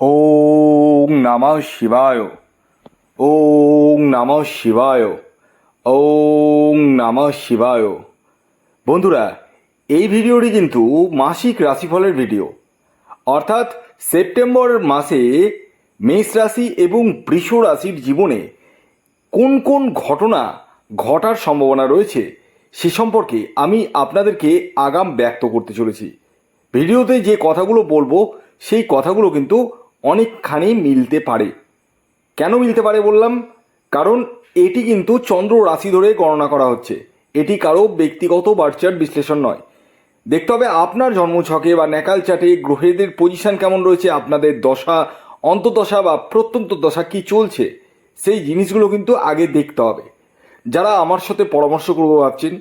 ওং নমঃ শিবায়। ওং নমঃ শিবায়। ওং নমঃ শিবায়। বন্ধুরা, এই ভিডিওটি কিন্তু মাসিক রাশিফলের ভিডিও। অর্থাৎ সেপ্টেম্বর মাসে মেষ রাশি এবং বৃষ রাশির জীবনে কোন কোন ঘটনা ঘটার সম্ভাবনা রয়েছে সে সম্পর্কে আমি আপনাদেরকে আগাম ব্যক্ত করতে চলেছি। ভিডিওতে যে কথাগুলো বলব, সেই কথাগুলো কিন্তু অনেকখানি মিলতে পারে। কেন মিলতে পারে বললাম? কারণ এটি কিন্তু চন্দ্র রাশি ধরে গণনা করা হচ্ছে। এটি কারও ব্যক্তিগত বার্চার বিশ্লেষণ নয়। দেখতে হবে আপনার জন্মছকে বা ন্যাকাল চাটে গ্রহেদের পজিশন কেমন রয়েছে, আপনাদের দশা অন্তদশা বা প্রত্যন্ত দশা কি চলছে, সেই জিনিসগুলো কিন্তু আগে দেখতে হবে। যারা আমার সাথে পরামর্শ করব ভাবছেন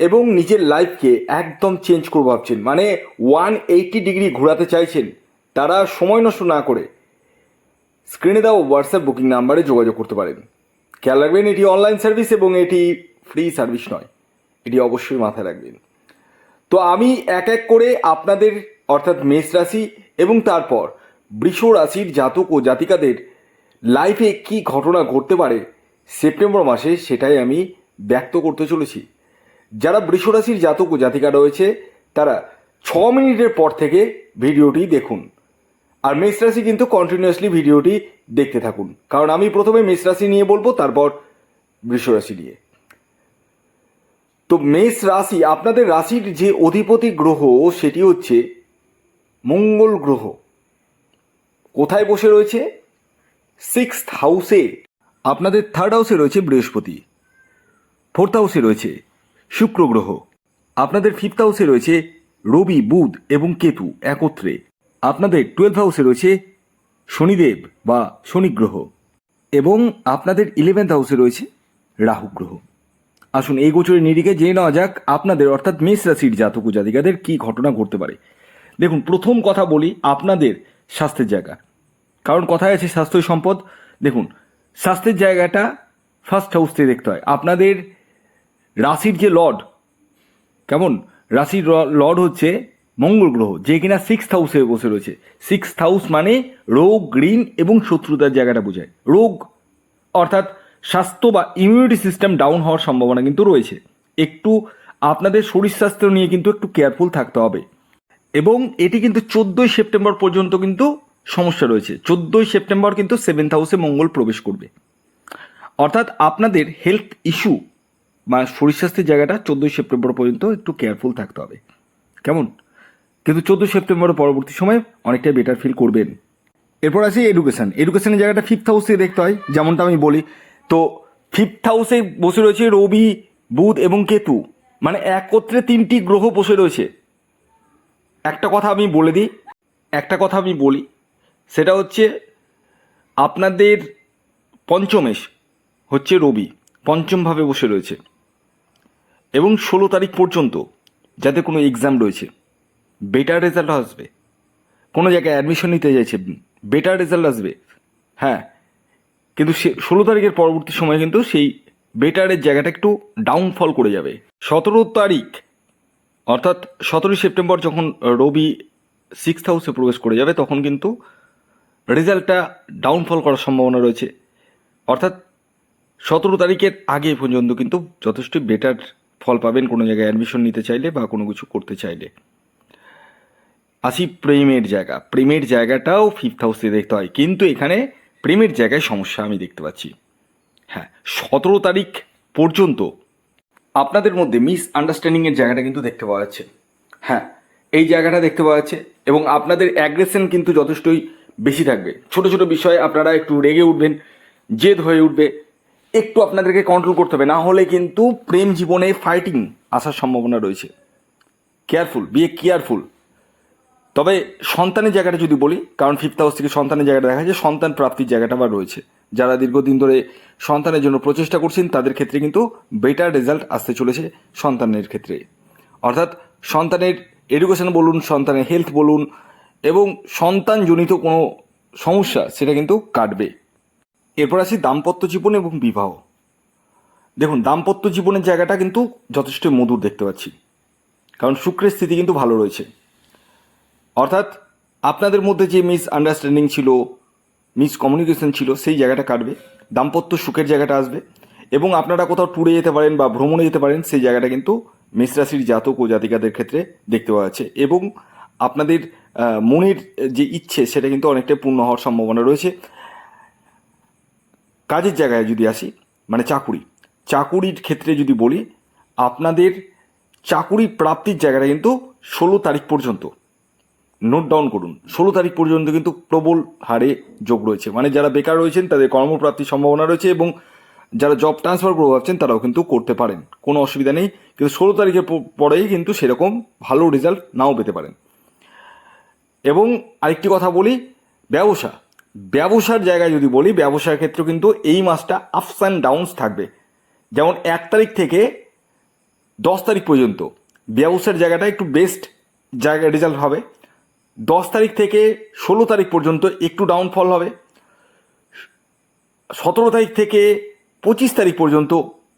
এবং নিজের লাইফকে একদম চেঞ্জ করব ভাবছেন মানে ওয়ান এইটি ডিগ্রি ঘোরাতে চাইছেন তারা সময় নষ্ট না করে স্ক্রিনে দেওয়া হোয়াটসঅ্যাপ বুকিং নাম্বারে যোগাযোগ করতে পারেন। খেয়াল রাখবেন, এটি অনলাইন সার্ভিস এবং এটি ফ্রি সার্ভিস নয়। এটি অবশ্যই মাথায় রাখবেন। তো আমি এক এক করে আপনাদের, অর্থাৎ মেষ রাশি এবং তারপর বৃষ রাশির জাতক ও জাতিকাদের লাইফে কি ঘটনা ঘটতে পারে সেপ্টেম্বর মাসে সেটাই আমি ব্যক্ত করতে চলেছি। যারা বৃষ রাশির জাতক ও জাতিকা রয়েছে, তারা ছ মিনিটের পর থেকে ভিডিওটি দেখুন। আর মেষ রাশি কিন্তু কন্টিনিউয়াসলি ভিডিওটি দেখতে থাকুন। কারণ আমি প্রথমে মেষ রাশি নিয়ে বলব, তারপর বৃষ রাশি নিয়ে। তো মেষ রাশি, আপনাদের রাশির যে অধিপতি গ্রহ, সেটি হচ্ছে মঙ্গল গ্রহ। কোথায় বসে রয়েছে? সিক্স হাউসে আপনাদের থার্ড হাউসে রয়েছে বৃহস্পতি। ফোর্থ হাউসে রয়েছে শুক্র গ্রহ। আপনাদের ফিফথ হাউসে রয়েছে রবি, বুধ এবং কেতু একত্রে। আপনাদের টুয়েলভ হাউসে রয়েছে শনিদেব বা শনি গ্রহ এবং আপনাদের ইলেভেন্থ হাউসে রয়েছে রাহু গ্রহ। আসুন এই গোচরের নিরিখে জেনে নেওয়া যাক আপনাদের, অর্থাৎ মেষ রাশির জাতক জাতিকাদের কী ঘটনা ঘটতে পারে। দেখুন, প্রথম কথা বলি আপনাদের স্বাস্থ্যের জায়গা। কারণ কথায় আছে স্বাস্থ্যই সম্পদ। দেখুন, স্বাস্থ্যের জায়গাটা ফার্স্ট হাউস থেকে দেখতে হয়। আপনাদের রাশির যে লর্ড, কেমন? রাশির লর্ড হচ্ছে মঙ্গল গ্রহ, যে কিনা সিক্স হাউসে বসে রয়েছে। সিক্স হাউস মানে রোগ, ঋণ এবং শত্রুতার জায়গাটা বোঝায়। রোগ অর্থাৎ স্বাস্থ্য বা ইমিউনিটি সিস্টেম ডাউন হওয়ার সম্ভাবনা কিন্তু রয়েছে। একটু আপনাদের শরীর স্বাস্থ্য নিয়ে কিন্তু একটু কেয়ারফুল থাকতে হবে। এবং এটি কিন্তু চোদ্দোই সেপ্টেম্বর পর্যন্ত কিন্তু সমস্যা রয়েছে। চোদ্দোই সেপ্টেম্বর কিন্তু সেভেন্থ হাউসে মঙ্গল প্রবেশ করবে। অর্থাৎ আপনাদের হেলথ ইস্যু বা শরীর স্বাস্থ্যের জায়গাটা চোদ্দোই সেপ্টেম্বর পর্যন্ত একটু কেয়ারফুল থাকতে হবে। কেমন? কিন্তু চোদ্দোই সেপ্টেম্বরের পরবর্তী সময় অনেকটাই বেটার ফিল করবেন। এরপর আছে এডুকেশন এডুকেশনের জায়গাটা ফিফথ হাউসে দেখতে হয়, যেমনটা আমি বলি। তো ফিফথ হাউসে বসে রয়েছে রবি, বুধ এবং কেতু। মানে একত্রে তিনটি গ্রহ বসে রয়েছে। একটা কথা আমি বলে দিই, একটা কথা আমি বলি। সেটা হচ্ছে আপনাদের পঞ্চমেশ হচ্ছে রবি পঞ্চমভাবে বসে রয়েছে। এবং ষোলো তারিখ পর্যন্ত যাতে কোনো এক্সাম রয়েছে। বেটার রেজাল্ট আসবে। কোনো জায়গায় অ্যাডমিশন নিতে চাইছে বেটার রেজাল্ট আসবে। হ্যাঁ কিন্তু সে ষোলো তারিখের পরবর্তী সময় কিন্তু সেই বেটারের জায়গাটা একটু ডাউনফল করে যাবে। সতেরো তারিখ, অর্থাৎ সতেরোই সেপ্টেম্বর যখন রবি সিক্স হাউসে প্রবেশ করে যাবে, তখন কিন্তু রেজাল্টটা ডাউনফল করার সম্ভাবনা রয়েছে। অর্থাৎ সতেরো তারিখের আগে পর্যন্ত কিন্তু যথেষ্ট বেটার ফল পাবেন কোনো জায়গায় অ্যাডমিশন নিতে চাইলে বা কোনো কিছু করতে চাইলে। আসি প্রেমের জায়গা। প্রেমের জায়গাটাও ফিফথ হাউসে দেখতে হয়। কিন্তু এখানে প্রেমের জায়গায় সমস্যা আমি দেখতে পাচ্ছি। হ্যাঁ সতেরো তারিখ পর্যন্ত আপনাদের মধ্যে মিস আন্ডারস্ট্যান্ডিংয়ের জায়গাটা কিন্তু দেখতে পাওয়া যাচ্ছে। হ্যাঁ এই জায়গাটা দেখতে পাওয়া যাচ্ছে এবং আপনাদের অ্যাগ্রেশন কিন্তু যথেষ্টই বেশি থাকবে। ছোট ছোট বিষয়ে আপনারা একটু রেগে উঠবেন, জেদ হয়ে উঠবে, একটু আপনাদেরকে কন্ট্রোল করতে হবে। না হলে কিন্তু প্রেম জীবনে ফাইটিং আসার সম্ভাবনা রয়েছে। কেয়ারফুল বিয়ে কেয়ারফুল তবে সন্তানের জায়গাটা যদি বলি, কারণ ফিফথ হাউস থেকে সন্তানের জায়গাটা দেখা যায়, সন্তান প্রাপ্তির জায়গাটা আবার রয়েছে। যারা দীর্ঘদিন ধরে সন্তানের জন্য প্রচেষ্টা করছেন, তাদের ক্ষেত্রে কিন্তু বেটার রেজাল্ট আসতে চলেছে সন্তানের ক্ষেত্রে। অর্থাৎ সন্তানের এডুকেশন বলুন, সন্তানের হেলথ বলুন, এবং সন্তানজনিত কোনো সমস্যা, সেটা কিন্তু কাটবে। এরপর আসি দাম্পত্য জীবন এবং বিবাহ। দেখুন, দাম্পত্য জীবনের জায়গাটা কিন্তু যথেষ্ট মধুর দেখতে পাচ্ছি। কারণ শুক্রের স্থিতি কিন্তু ভালো রয়েছে। অর্থাৎ আপনাদের মধ্যে যে মিস আন্ডারস্ট্যান্ডিং ছিল মিস কমিউনিকেশন ছিল, সেই জায়গাটা কাটবে, দাম্পত্য সুখের জায়গাটা আসবে, এবং আপনারা কোথাও ট্যুরে যেতে পারেন বা ভ্রমণে যেতে পারেন, সেই জায়গাটা কিন্তু মেষ রাশির জাতক ও জাতিকাদের ক্ষেত্রে দেখতে পাওয়া যাচ্ছে। এবং আপনাদের মনের যে ইচ্ছে, সেটা কিন্তু অনেকটাই পূর্ণ হওয়ার সম্ভাবনা রয়েছে। কাজের জায়গায় যদি আসি মানে চাকুরি। চাকুরির ক্ষেত্রে যদি বলি, আপনাদের চাকুরি প্রাপ্তির জায়গাটা কিন্তু ষোলো তারিখ পর্যন্ত। নোট ডাউন করুন। ষোলো তারিখ পর্যন্ত কিন্তু প্রবল হারে যোগ রয়েছে। মানে যারা বেকার রয়েছেন, তাদের কর্মপ্রাপ্তির সম্ভাবনা রয়েছে এবং যারা জব ট্রান্সফার করে ভাবছেন, তারাও কিন্তু করতে পারেন। কোনো অসুবিধা নেই। কিন্তু ষোলো তারিখের পরেই কিন্তু সেরকম ভালো রেজাল্ট নাও পেতে পারেন। এবং আরেকটি কথা বলি, ব্যবসা। ব্যবসার জায়গায় যদি বলি, ব্যবসার ক্ষেত্রে কিন্তু এই মাসটা আপস অ্যান্ড ডাউনস থাকবে। যেমন এক তারিখ থেকে দশ তারিখ পর্যন্ত, ব্যবসার জায়গাটা একটু বেস্ট জায়গা রেজাল্ট হবে। দশ তারিখ থেকে ষোলো তারিখ পর্যন্ত একটু ডাউনফল হবে। সতেরো তারিখ থেকে পঁচিশ তারিখ পর্যন্ত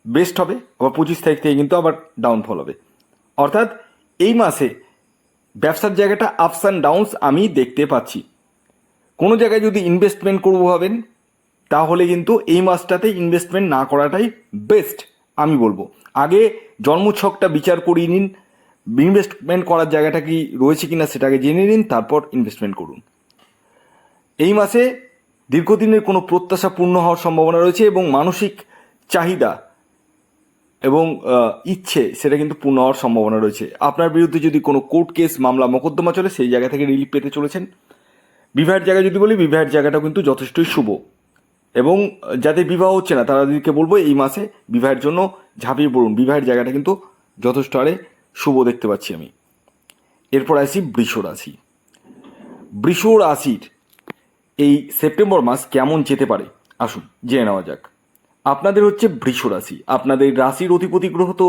বেস্ট হবে, আবার পঁচিশ তারিখ থেকে কিন্তু আবার ডাউনফল হবে। অর্থাৎ এই মাসে ব্যবসার জায়গাটা আপস অ্যান্ড ডাউনস আমি দেখতে পাচ্ছি। কোনো জায়গায় যদি ইনভেস্টমেন্ট করব ভাবেন, তাহলে কিন্তু এই মাসটাতে ইনভেস্টমেন্ট না করাটাই বেস্ট আমি বলব। আগে জন্মছকটা বিচার করিয়ে নিন ইনভেস্টমেন্ট করার জায়গাটা কি রয়েছে কিনা সেটাকে জেনে নিন, তারপর ইনভেস্টমেন্ট করুন। এই মাসে দীর্ঘদিনের কোনো প্রত্যাশা পূর্ণ হওয়ার সম্ভাবনা রয়েছে এবং মানসিক চাহিদা এবং ইচ্ছে সেটা কিন্তু পূর্ণ হওয়ার সম্ভাবনা রয়েছে। আপনার বিরুদ্ধে যদি কোনো কোর্ট কেস, মামলা, মোকদ্দমা চলে, সেই জায়গা থেকে রিলিফ পেতে চলেছেন। বিবাহের জায়গা যদি বলি, বিবাহের জায়গাটা কিন্তু যথেষ্টই শুভ এবং যাদের বিবাহ হচ্ছে না, তাদেরকে বলব এই মাসে বিবাহের জন্য ঝাঁপিয়ে পড়ুন। বিবাহের জায়গাটা কিন্তু যথেষ্ট হারে শুভ দেখতে পাচ্ছি আমি। এরপর আসি বৃষ রাশি। বৃষ রাশির এই সেপ্টেম্বর মাস কেমন যেতে পারে? আসুন জেনে নেওয়া যাক। আপনাদের হচ্ছে বৃষ রাশি। আপনাদের রাশির অধিপতি গ্রহ তো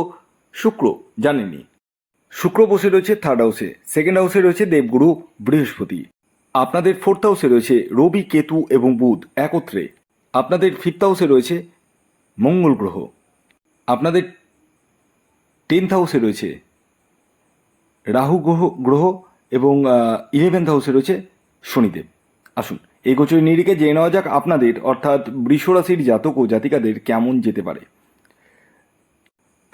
শুক্র জানেননি শুক্র বসে রয়েছে থার্ড হাউসে সেকেন্ড হাউসে রয়েছে দেবগুরু, বৃহস্পতি। আপনাদের ফোর্থ হাউসে রয়েছে রবি, কেতু এবং বুধ একত্রে। আপনাদের ফিফথ হাউসে রয়েছে মঙ্গল গ্রহ। আপনাদের টেন্থ হাউসে রয়েছে রাহু গ্রহ গ্রহ এবং ইলেভেন্থ হাউসে রয়েছে শনিদেব। আসুন এই গোচরের নিরিখে জেনে নেওয়া যাক আপনাদের, অর্থাৎ বৃষ রাশির জাতক ও জাতিকাদের কেমন যেতে পারে।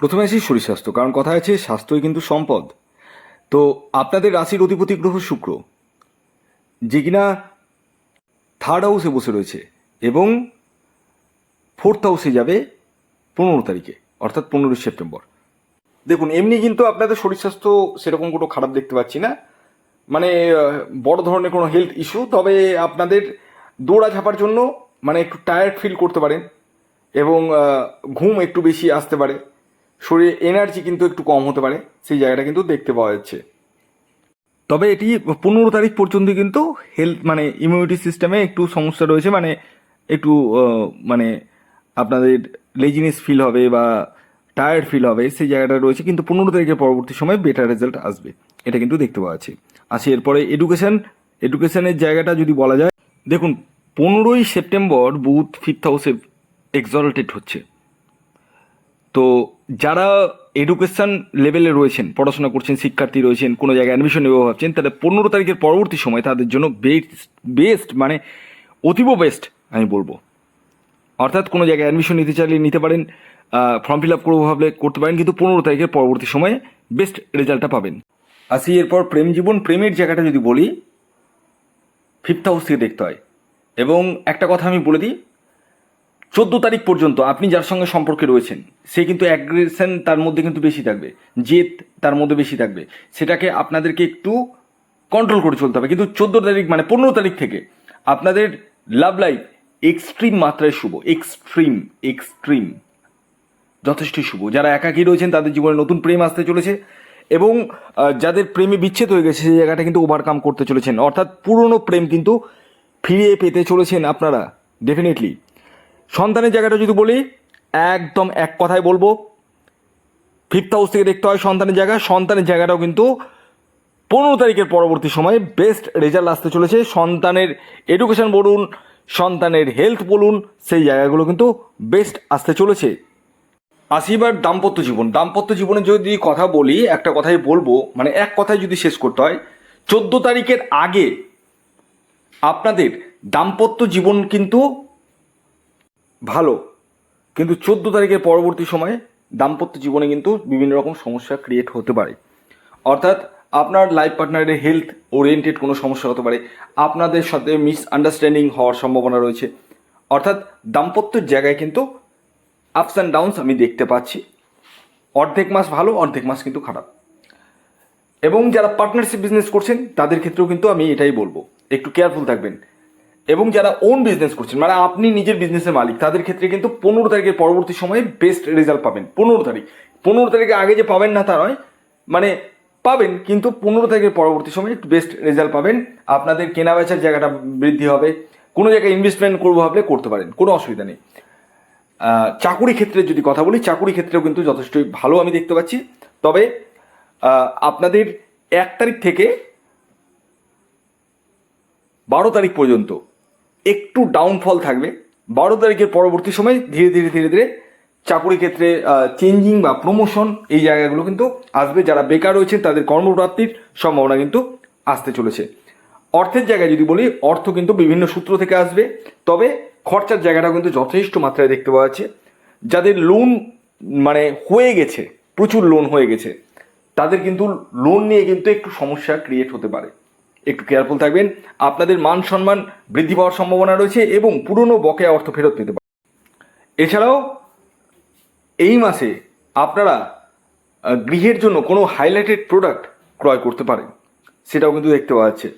প্রথমে আসি শরীর স্বাস্থ্য কারণ কথা আছে স্বাস্থ্যই কিন্তু সম্পদ। তো আপনাদের রাশির অধিপতি গ্রহ শুক্র, যে কিনা থার্ড হাউসে বসে রয়েছে এবং ফোর্থ হাউসে যাবে পনেরো তারিখে, অর্থাৎ পনেরোই সেপ্টেম্বর। দেখুন, এমনি কিন্তু আপনাদের শরীর স্বাস্থ্য সেরকম কোনো খারাপ দেখতে পাচ্ছি না। মানে বড় ধরনের কোনো হেলথ ইস্যু তবে আপনাদের দৌড়া ঝাঁপার জন্য মানে একটু টায়ার্ড ফিল করতে পারেন এবং ঘুম একটু বেশি আসতে পারে। শরীরে এনার্জি কিন্তু একটু কম হতে পারে, সেই জায়গাটা কিন্তু দেখতে পাওয়া যাচ্ছে। তবে এটি পনেরো তারিখ পর্যন্ত কিন্তু হেলথ মানে ইমিউনিটি সিস্টেমে একটু সমস্যা রয়েছে মানে একটু মানে আপনাদের লেজিনেস ফিল হবে বা টায়ার্ড ফিল হবে, সেই জায়গাটা রয়েছে, কিন্তু পনেরো তারিখের পরবর্তী সময় বেটার রেজাল্ট আসবে। এটা কিন্তু দেখতে পাওয়া যাচ্ছে। আসি এরপরে এডুকেশন এডুকেশানের জায়গাটা যদি বলা যায়, দেখুন, পনেরোই সেপ্টেম্বর বুথ ফিফথ হাউসে এক্সলটেড হচ্ছে। তো যারা এডুকেশন লেভেলে রয়েছেন, পড়াশোনা করছেন, শিক্ষার্থী রয়েছেন, কোনো জায়গায় অ্যাডমিশন নেবে ভাবছেন, তাহলে পনেরো তারিখের পরবর্তী সময় তাদের জন্য বেস্ট বেস্ট মানে অতীব বেস্ট আমি বলব। অর্থাৎ কোনো জায়গায় অ্যাডমিশন নিতে চাইলে নিতে পারেন। ফর্ম ফিল আপ করব ভাবলে করতে পারেন, কিন্তু পনেরো তারিখের পরবর্তী সময়ে বেস্ট রেজাল্টটা পাবেন। আসি এরপর প্রেম জীবন, প্রেমের জায়গাটা যদি বলি ফিফথ হাউস থেকে দেখতে হয়। এবং একটা কথা আমি বলে দিই, চোদ্দ তারিখ পর্যন্ত আপনি যার সঙ্গে সম্পর্কে রয়েছেন, সে কিন্তু অ্যাগ্রেশন তার মধ্যে কিন্তু বেশি থাকবে, জেদ তার মধ্যে বেশি থাকবে। সেটাকে আপনাদেরকে একটু কন্ট্রোল করে চলতে হবে। কিন্তু চোদ্দ তারিখ মানে পনেরো তারিখ থেকে আপনাদের লাভ লাইফ এক্সট্রিম মাত্রায় শুভ এক্সট্রিম এক্সট্রিম যথেষ্ট শুভ। যারা একাকী রয়েছেন, তাদের জীবনে নতুন প্রেম আসতে চলেছে এবং যাদের প্রেমে বিচ্ছেদ হয়ে গেছে, সেই জায়গাটা কিন্তু ওভারকাম করতে চলেছেন। অর্থাৎ পুরনো প্রেম কিন্তু ফিরিয়ে পেতে চলেছেন আপনারা ডেফিনেটলি সন্তানের জায়গাটা যদি বলি, একদম এক কথায় বলব ফিফথ হাউস থেকে দেখতে হয় সন্তানের জায়গা। সন্তানের জায়গাটাও কিন্তু পনেরো তারিখের পরবর্তী সময়ে বেস্ট রেজাল্ট আসতে চলেছে। সন্তানের এডুকেশন বলুন, সন্তানের হেলথ বলুন, সেই জায়গাগুলো কিন্তু বেস্ট আসতে চলেছে। আসি এবার দাম্পত্য জীবন। দাম্পত্য জীবনে যদি কথা বলি, একটা কথাই বলব মানে এক কথায় যদি শেষ করতে হয়, চোদ্দ তারিখের আগে আপনাদের দাম্পত্য জীবন কিন্তু ভালো। কিন্তু চোদ্দ তারিখের পরবর্তী সময়ে দাম্পত্য জীবনে কিন্তু বিভিন্ন রকম সমস্যা ক্রিয়েট হতে পারে। অর্থাৎ আপনার লাইফ পার্টনারের হেলথ ওরিয়েন্টেড কোনো সমস্যা হতে পারে। আপনাদের সাথে মিস আন্ডারস্ট্যান্ডিং হওয়ার সম্ভাবনা রয়েছে। অর্থাৎ দাম্পত্যের জায়গায় কিন্তু আপস অ্যান্ড ডাউনস আমি দেখতে পাচ্ছি। অর্ধেক মাস ভালো, অর্ধেক মাস কিন্তু খারাপ। এবং যারা পার্টনারশিপ বিজনেস করছেন, তাদের ক্ষেত্রেও কিন্তু আমি এটাই বলব। একটু কেয়ারফুল থাকবেন। এবং যারা ওন বিজনেস করছেন মানে আপনি নিজের বিজনেসের মালিক, তাদের ক্ষেত্রে কিন্তু পনেরো তারিখের পরবর্তী সময়ে বেস্ট রেজাল্ট পাবেন। পনেরো তারিখ। পনেরো তারিখে আগে যে পাবেন না তা নয় মানে পাবেন, কিন্তু পনেরো তারিখের পরবর্তী সময়ে একটু বেস্ট রেজাল্ট পাবেন। আপনাদের কেনা বেচার জায়গাটা বৃদ্ধি হবে। কোনো জায়গায় ইনভেস্টমেন্ট করব ভাবলে করতে পারেন, কোনো অসুবিধা নেই। চাকুরি ক্ষেত্রে যদি কথা বলি, চাকুরি ক্ষেত্রেও কিন্তু যথেষ্টই ভালো আমি দেখতে পাচ্ছি। তবে আপনাদের এক তারিখ থেকে বারো তারিখ পর্যন্ত একটু ডাউনফল থাকবে। বারো তারিখের পরবর্তী সময় ধীরে ধীরে ধীরে ধীরে চাকুরি ক্ষেত্রে চেঞ্জিং বা প্রমোশন এই জায়গাগুলো কিন্তু আসবে। যারা বেকার রয়েছেন, তাদের কর্মপ্রাপ্তির সম্ভাবনা কিন্তু আসতে চলেছে। অর্থের জায়গায় যদি বলি, অর্থ কিন্তু বিভিন্ন সূত্র থেকে আসবে। তবে খরচার জায়গাটা কিন্তু যথেষ্ট মাত্রায় দেখতে পাওয়া যাচ্ছে। যাদের লোন মানে হয়ে গেছে, প্রচুর লোন হয়ে গেছে, তাদের কিন্তু লোন নিয়ে কিন্তু একটু সমস্যা ক্রিয়েট হতে পারে। একটু কেয়ারফুল থাকবেন। আপনাদের মান সম্মান বৃদ্ধি পাওয়ার সম্ভাবনা রয়েছে এবং পুরনো বকেয়া অর্থ ফেরত পেতে পারে এছাড়াও এই মাসে আপনারা গৃহের জন্য কোনো হাইলাইটেড প্রোডাক্ট ক্রয় করতে পারেন। সেটাও কিন্তু দেখতে পাওয়া যাচ্ছে।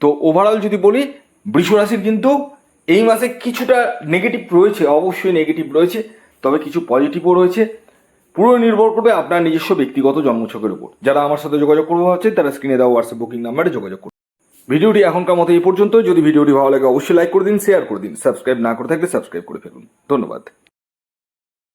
তো ওভারঅল যদি বলি, বৃষ রাশির কিন্তু এই মাসে কিছুটা নেগেটিভ রয়েছে, অবশ্যই নেগেটিভ রয়েছে, তবে কিছু পজিটিভও রয়েছে। পুরো নির্ভর করবে আপনার নিজস্ব ব্যক্তিগত জন্মছকের উপর। যারা আমার সাথে যোগাযোগ করতে হচ্ছে তারা স্ক্রিনে দেওয়া হোয়াটসঅ্যাপ বুকিং নাম্বারে যোগাযোগ করুন। ভিডিওটি এখনকার মতো এই পর্যন্ত। যদি ভিডিওটি ভালো লাগে, অবশ্যই লাইক করে দিন শেয়ার করে দিন। সাবস্ক্রাইব না করে থাকলে সাবস্ক্রাইব করে ফেলুন। ধন্যবাদ।